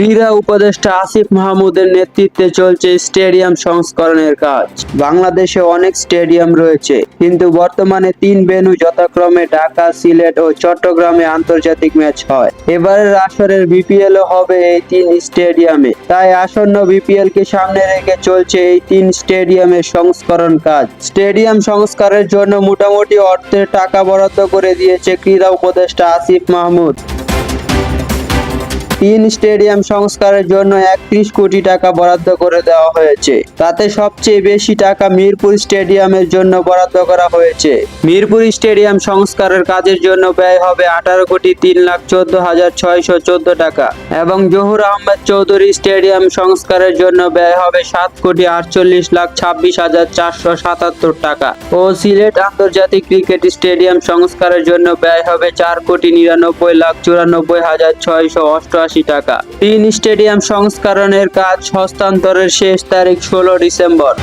ক্রীড়া উপদেষ্টা আসিফ মাহমুদের নেতৃত্বে চলছে স্টেডিয়াম সংস্করণের কাজ। বাংলাদেশে অনেক স্টেডিয়াম রয়েছে, কিন্তু বর্তমানে তিন ভেন্যু যথাক্রমে ঢাকা, সিলেট ও চট্টগ্রামে আন্তর্জাতিক ম্যাচ হয়। এবারের আসরের বিপিএল হবে এই তিন স্টেডিয়ামে। তাই আসন্ন বিপিএল কে সামনে রেখে চলছে এই তিন স্টেডিয়ামের সংস্করণ কাজ। স্টেডিয়াম সংস্কারের জন্য মোটামুটি অর্থের টাকা বরাদ্দ করে দিয়েছে ক্রীড়া উপদেষ্টা আসিফ মাহমুদ। তিন স্টেডিয়াম সংস্কারের জন্য একত্রিশ কোটি টাকা বরাদ্দ করে দেওয়া হয়েছে। তাতে সবচেয়ে বেশি টাকা মিরপুর স্টেডিয়ামের জন্য বরাদ্দ করা হয়েছে। মিরপুর স্টেডিয়াম সংস্কারের কাজের জন্য ব্যয় হবে আঠারো কোটি তিন লাখ চোদ্দ হাজার ছয়শো চোদ্দ টাকা এবং জহুর আহমেদ চৌধুরী স্টেডিয়াম সংস্কারের জন্য ব্যয় হবে সাত কোটি আটচল্লিশ লাখ ছাব্বিশ হাজার চারশো সাতাত্তর টাকা ও সিলেট আন্তর্জাতিক ক্রিকেট স্টেডিয়াম সংস্কারের জন্য ব্যয় হবে চার কোটি নিরানব্বই লাখ চুরানব্বই হাজার ছয়শো অষ্টআশি টাকা। তিন স্টেডিয়াম সংস্করণের কাজ হস্তান্তরের শেষ তারিখ ষোলো ডিসেম্বর।